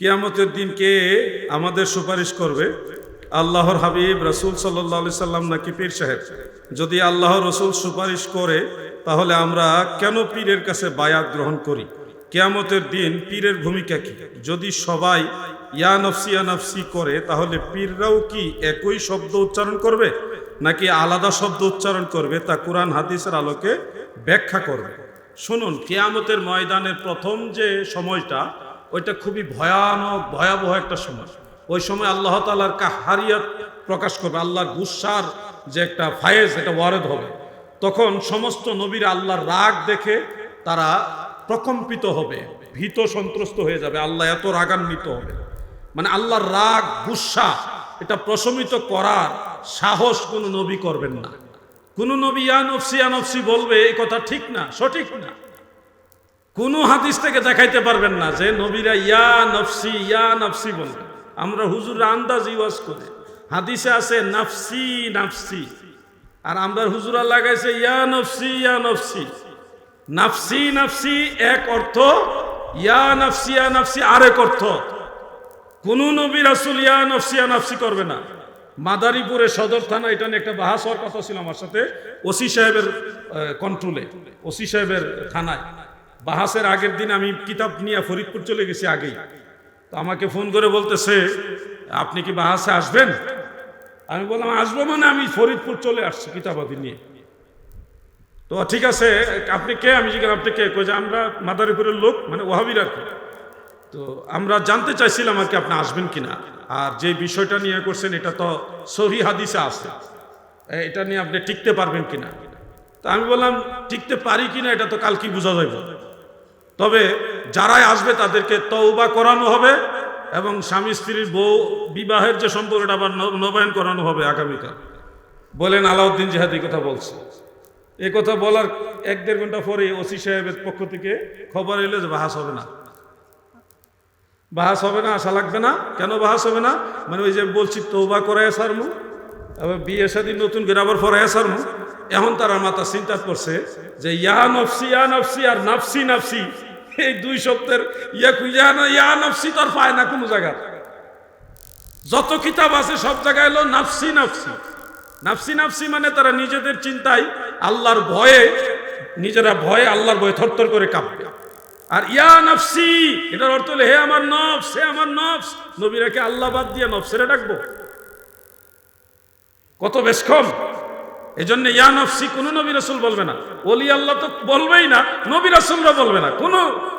কিয়ামতের দিন কে আমাদের সুপারিশ করবে? আল্লাহর হাবিব রসুল সাল্লাহ সাল্লাম নাকি পীর সাহেব? যদি আল্লাহ রসুল সুপারিশ করে, তাহলে আমরা কেন পীরের কাছে বায়াত গ্রহণ করি? কেয়ামতের দিন পীরের ভূমিকা কি? যদি সবাই ইয়া নফসি নফসি করে, তাহলে পীররাও কি একই শব্দ উচ্চারণ করবে? নাকি আলাদা শব্দ উচ্চারণ করবে তা কোরআন, হাদিসের আলোকে ব্যাখ্যা করবে? শুনুন, কেয়ামতের ময়দানের প্রথম যে সময়টা ওইটা খুবই ভয়ানক, ভয়াবহ একটা সময়। ওই সময় আল্লাহ তালার কাহারিয়াত প্রকাশ করবে, আল্লাহর গুসার যে একটা ফায়েজ এটা ওয়ারেদ হবে। তখন সমস্ত নবীর আল্লাহর রাগ দেখে তারা প্রকম্পিত হবে, ভীত সন্ত্রস্ত হয়ে যাবে, আল্লাহ এত রাগান্বিত হবে। মানে আল্লাহর রাগ, গুসা, এটা প্রশমিত করার সাহস কোনো নবী করবেন না। কোনো নবী ইয়া নফসি ইয়া নফসি বলবে, এই কথা ঠিক না, সঠিক না। কোন হাদিস থেকে দেখাইতে পারবেন না যে নবীরা ইয়া নফসি ইয়া নফসি বলবে আমরা হুজুর আন্দাজ ইওয়াজ করে। হাদিসে আছে নাফসি নাফসি। আর আমরা হুজুরা লাগাইছে ইয়া নফসি ইয়া নফসি। নাফসি নাফসি এক অর্থ, ইয়া নফসি ইয়া নফসি আরেক অর্থ। কোন নবী রাসুল ইয়া নফসি ইয়া নফসি করবে না। মাদারীপুরে সদর থানা, এটা নিয়ে একটা বাহাস হওয়ার কথা ছিল আমার সাথে, ওসি সাহেবের কন্ট্রোলে ওসি সাহেবের থানায়। বাহাসের আগের দিন আমি কিতাব নিয়ে ফরিদপুর চলে গেছি আগেই। তো আমাকে ফোন করে বলতেছে, আপনি কি বাহাসে আসবেন? আমি বললাম, আসব মানে আমি ফরিদপুর চলে আসছি কিতাবাদি নিয়ে। তো ঠিক আছে, আপনি কে? আমি জিজ্ঞাসা, আপনি কে? যে, আমরা মাদারীপুরের লোক মানে ওহাবির আর কি। তো আমরা জানতে চাইছিলাম আর কি আপনি আসবেন কিনা। আর যে বিষয়টা নিয়ে করছেন, এটা তো সহি হাদিসে আছে। এটা নিয়ে আপনি টিকতে পারবেন কিনা? তা আমি বললাম, টিকতে পারি কিনা, এটা তো কাল কি বোঝা যাবে তবে যারাই আসবে তাদেরকে তওবা করানো হবে এবং স্বামী স্ত্রীর বউ বিবাহের যে সম্পর্কটা আবার নবায়ন করানো হবে আগামীকাল। বলেন আলাউদ্দিন জিহাদি কথা বলছে। এই কথা বলার এক দেড় ঘণ্টা পরে ওসি সাহেবের পক্ষ থেকে খবর এলো যে বাহাস হবে না। বাহাস হবে না, আশা লাগবে না। কেন বাহাস হবে না? মানে ওই যে বলছি তৌবা করায় সারমু। আবার বিয়ে শাদী নতুন গেরাবার ফরায় সারমু। এখন তারা মাথা চিন্তা করছে যে ইয়া নফসি ইয়া নফসি, আর নাফসি নাফসি। এই দুই শব্দের ইয়া ইয়া নফসি পায় না কোনো জায়গা। যত কিতাব আছে সব জায়গায় হলো নাফসি নাফসি। নাফসি নাফসি মানে তারা নিজেদের চিন্তায় আল্লাহর ভয়ে, নিজেরা ভয়ে আল্লাহর ভয়ে থরথর করে কাঁপবে। আর ইয়া নফসি, এটার অর্থ হলো, হে আমার নফস, হে আমার নফস, নবীরাকে আল্লাহ বাদ দিয়ে নফসেরে ডাকবো। কত বেশ কম। এই জন্য ইয়া নফসি, কোন নবী রাসুল বলবে না। ওলি আল্লাহ তো বলবেই না, নবী রাসুলরা বলবে না, কোন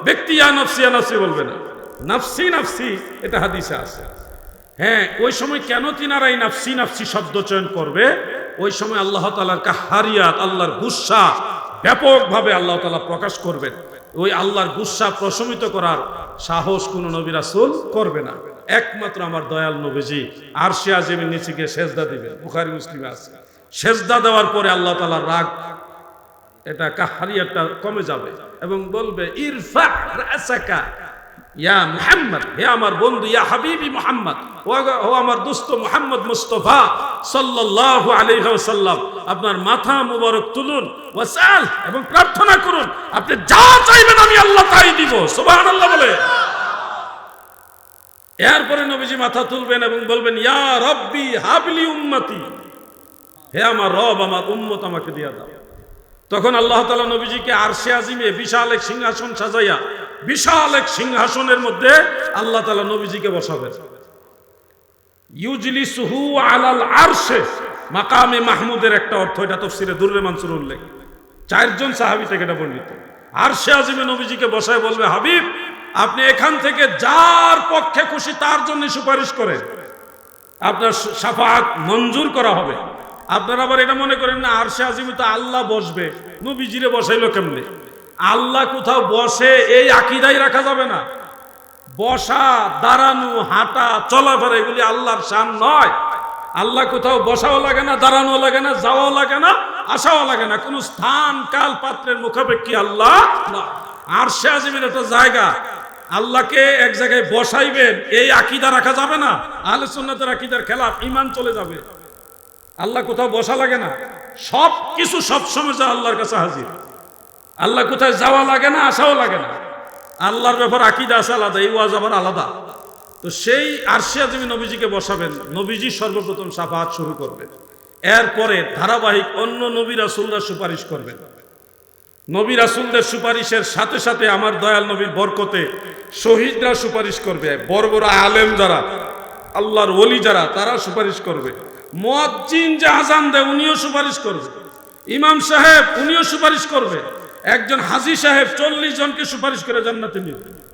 ব্যক্তি ইয়া নফসি ইয়া নফসি বলবে না। নাফসি নাফসি, এটা হাদিসে আছে। হ্যাঁ ওই সময় কেন তিনারা এই নাফসি নাফসি শব্দ চয়ন করবে? ওই সময় আল্লাহ তালার কাহারিয়াত, আল্লাহর গুসা ব্যাপকভাবে আল্লাহ তালা প্রকাশ করবেন। ওই আল্লাহর গুসা প্রশমিত করার সাহস কোন নবী রাসুল করবে না। একমাত্র আমার দয়াল নবীজি আর সে আজিমের নিচে গিয়ে সেজদা দিবে বুখারি, মুসলিমে আছে। সেজদা দেওয়ার পরে আল্লাহ তালার রাগ, এটা কাহারিয়াটা কমে যাবে এবং বলবে ইয়া আমার বন্ধু, ইয়া হাবিবি ও আমার মুস্তফা আপনার মাথা মুবারক তুলুন এবং প্রার্থনা করুন, আপনি যা চাইবেন আমি আল্লাহ তাই দিব। বলে। এরপরে নবীজি মাথা তুলবেন এবং বলবেন, ইয়া রব্বি হাবলি উম্মতি হে আমার রব, আমার উম্মত আমাকে দিয়া দাও। তখন আল্লাহ তালা নবীজিকে আরশে আজিমে বিশাল এক সিংহাসন সাজাইয়া, বিশাল এক সিংহাসনের মধ্যে আল্লাহ তালা নবীজিকে বসাবেন। ইউজলি সুহু আলাল আরশে, মাকামে মাহমুদের একটা অর্থ, এটা তফসিরে দুর্রে মানসুর উল্লেখ। চারজন সাহাবি থেকে এটা বর্ণিত। আরশে আজিমে নবীজিকে বসায় বলবে, হাবিব, আপনি এখান থেকে যার পক্ষে খুশি তার জন্য সুপারিশ করেন। আপনার সাফাত মঞ্জুর করা হবে। আপনারা আবার এটা মনে করেন না, আরশে আজিমে তো আল্লাহ বসবে। নবীজিরে বসাইলো কেমনে? আল্লাহ কোথাও বসে এই আকিদাই রাখা যাবে না। বসা, দাঁড়ানো, হাঁটা, চলাফেরা এগুলি আল্লাহর শান নয়। আল্লাহ কোথাও বসাও লাগে না দাঁড়ানো লাগে না, যাওয়াও লাগে না, আসাও লাগে না। কোনো স্থান, কাল, পাত্রের মুখাপেক্ষী আল্লাহ নয়। আরশে আজিমের একটা জায়গা। আল্লাহকে এক জায়গায় বসাইবেন, এই আকিদা রাখা যাবে না। আহলে সুন্নাতের আকিদার খেলাফ ইমান চলে যাবে। আল্লাহ কোথাও বসা লাগে না। সব কিছু সবসময় যা আল্লাহর কাছে হাজির। আল্লাহ কোথায় যাওয়া লাগে না, আসাও লাগে না। আল্লাহর ব্যাপার আকিদা আছে আলাদা, এই ওয়াজ আবার আলাদা। তো সেই আরশিয়া তুমি নবীজিকে বসাবেন, নবীজি সর্বপ্রথম সাফাত শুরু করবেন। এরপরে ধারাবাহিক অন্য নবী রাসুলরা সুপারিশ করবেন। নবী রাসুলদের সুপারিশের সাথে সাথে আমার দয়াল নবীর বরকতে শহীদরা সুপারিশ করবে। বড় বড় আলেম যারা, আল্লাহর ওলি যারা, তারা সুপারিশ করবে। মুয়াজ্জিন যে আজান দেয়, উনিও সুপারিশ করবে। ইমাম সাহেব, উনিও সুপারিশ করবে। একজন হাজি সাহেব চল্লিশ জনকে সুপারিশ করে জান্নাতে নিবে।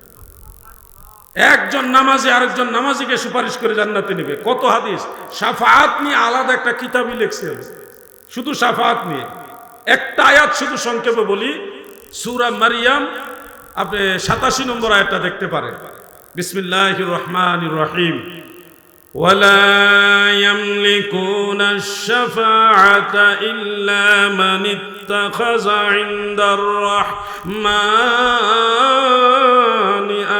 একজন নামাজি আরেকজন নামাজিকে সুপারিশ করে জান্নাতে নিবে। কত হাদিস? সাফাত নিয়ে আলাদা একটা কিতাবই লিখছে শুধু সাফাত নিয়ে। একটা আয়াত শুধু সংক্ষেপে বলি। সুরা মারিয়াম, আপনি সাতাশি নম্বর আয়াতটা দেখতে পারেন। বিসমিল্লাহ রহমান রহিম। ولا يملكون الشفاعة إلا من اتخذ عند الرحمن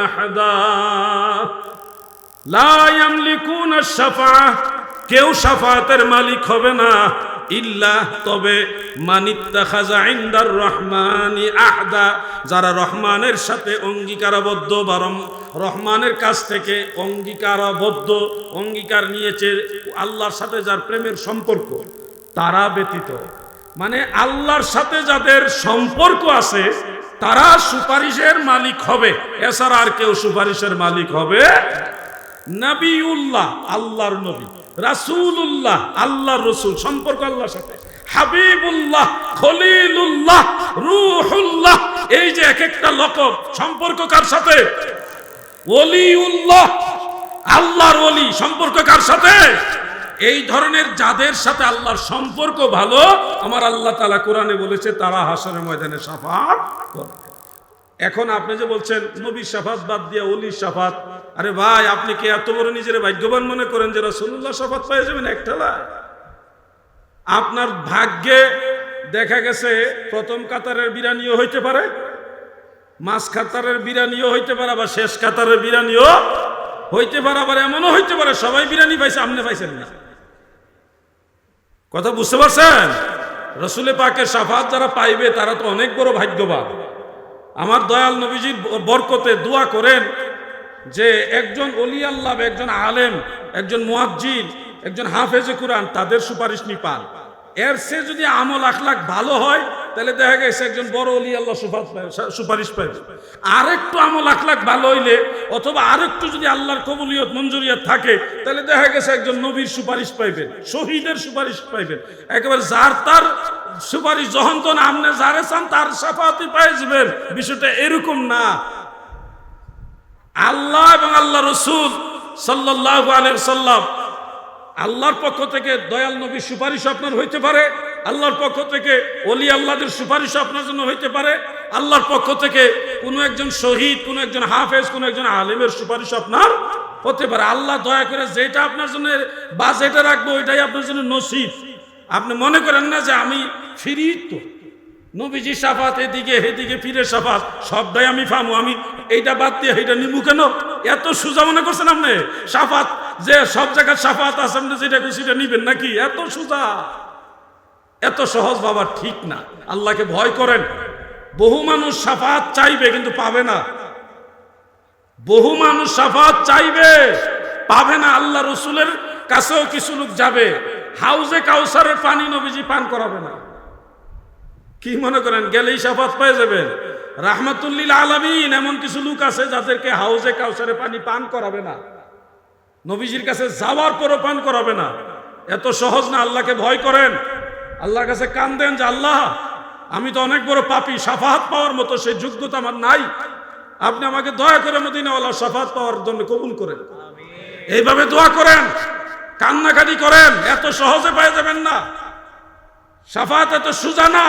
أحدا লা ইয়ামলিকুনা শাফাআহ কেউ শাফাতের মালিক হবে না ইল্লা, তবে মানিত্তাখাজা ইনদার রহমানি আহদা, যারা রহমানের সাথে অঙ্গীকারাবদ্ধ বা রহমানের কাছ থেকে অঙ্গীকারাবদ্ধ, অঙ্গীকার নিয়েছে আল্লাহর সাথে যার প্রেমের সম্পর্ক, তারা ব্যতীত। মানে আল্লাহর সাথে যাদের সম্পর্ক আছে, তারা সুপারিশের মালিক হবে। এছাড়া আর কেউ সুপারিশের মালিক হবে নবিউল্লাহ, আল্লাহর নবী। রাসূলুল্লাহ আল্লাহ রসুল, সম্পর্ক আল্লাহর সাথে। হাবিবুল্লাহ, খলিলুল্লাহ, রুহুল্লাহ, এই যে এক একটা লকব, সম্পর্ক কার সাথে? ওলিউল্লাহ, আল্লাহর ওলি, সম্পর্ক কার সাথে? এই ধরনের যাদের সাথে আল্লাহর সম্পর্ক ভালো, আমার আল্লাহ তালা কোরআনে বলেছে, তারা হাসরের ময়দানে সাফাত করবে। এখন আপনি যে বলছেন নবীর সাফাত বাদ দিয়ে অলির সাফাত আরে ভাই, আপনি কি এত বড় নিজের ভাগ্যবান মনে করেন যে রাসূলুল্লাহ সাফাত পেয়ে যাবেন একটালায় আপনার ভাগ্যে দেখা গেছে, প্রথম কাতারের বিরানিও হইতে পারে, মাঝ কাতারের বিরানিও হইতে পারে, আবার শেষ কাতারের বিরানিও হইতে পারে, আবার এমনও হইতে পারে, সবাই বিরানি পাইছে, আপনি পাইছেন না। কথা বুঝতে পারছেন? রসুলে পাকের সাফাত যারা পাইবে, তারা তো অনেক বড় ভাগ্যবান। আমার দয়াল নবীজির বরকতে দোয়া করেন যে একজন অলি আল্লাহ একজন আলেম, একজন মুয়াজ্জিন, একজন হাফেজে কোরআন তাদের সুপারিশ নিপাল। এর সে যদি আমল আখলাখ ভালো হয় তাহলে দেখা গেছে একজন বড় অলি আল্লাহ সুপারিশ পায়- সুপারিশ পাবে আরেকটু আমল আখলাক ভালো হইলে অথবা আরেকটু যদি আল্লাহর কবুলিয়ত, মঞ্জুরিয়ত থাকে, তাহলে দেখা গেছে একজন নবীর সুপারিশ পাইবেন, শহীদের সুপারিশ পাইবেন। একেবারে যার তার সুপারিশ যখন তখন আপনি যারে চান তার সাফাতি পাই যাবেন। বিষয়টা এরকম না। আল্লাহ এবং আল্লাহ রসুল সাল্লাহ আলহ সাল্লাম আল্লাহর পক্ষ থেকে দয়াল নবীর সুপারিশ আপনার হইতে পারে। আল্লাহর পক্ষ থেকে অলি আল্লাহদের সুপারিশ আপনার জন্য হইতে পারে। আল্লাহর পক্ষ থেকে কোনো একজন শহীদ, কোনো একজন হাফেজ, কোনো একজন আলেমের সুপারিশ আপনার হতে পারে। আল্লাহ দয়া করে যেটা আপনার জন্য বা যেটা রাখব, ওইটাই আপনার জন্য নসিব। আপনি মনে করেন না যে আমি ফিরি তো? নবীজি সাফাত, এদিকে এদিকে ফিরে সাফাত, সবটাই আমি ফামু, আমি এইটা বাদ দিয়ে এইটা নিবু কেন? এত সুজা মনে করছেন আপনি? সাফাত, যে সব জায়গায় সাফাত আছে, আপনি যেটা সেটা নিবেন নাকি? এত সুজা। এত সহজ বাবা, ঠিক না। আল্লাহকে ভয় করেন। বহু মানুষ সাফাত চাইবে, কিন্তু পাবে না। বহু মানুষ সাফাত চাইবে, পাবে না। আল্লাহ রসুলের কাছেও কিছু লোক যাবে। হাউজে কাউসারের পানি নবীজি পান করাবে না। কি মনে করেন, গেলেই সাফাত পেয়ে যাবেন? রাহমাতুল্লিল আলামিন, এমন কিছু লোক আছে যাদেরকে হাউজে কাউসারে পানি পান করাবে না। নবীজির কাছে যাওয়ার পরও পান করাবে না। এত সহজ না, আল্লাহকে ভয় করেন। আল্লাহর কাছে কান দেন যে, আল্লাহ, আমি তো অনেক বড় পাপি, সাফাহাত পাওয়ার মতো সেই যোগ্যতা আমার নাই। আপনি আমাকে দয়া করে মদিনাওয়ালা সাফাত পাওয়ার জন্য কবুল করেন। এইভাবে দোয়া করেন, কান্নাকাটি করেন, এত সহজে পাই যাবেন না। সাফাত এত সুজা না।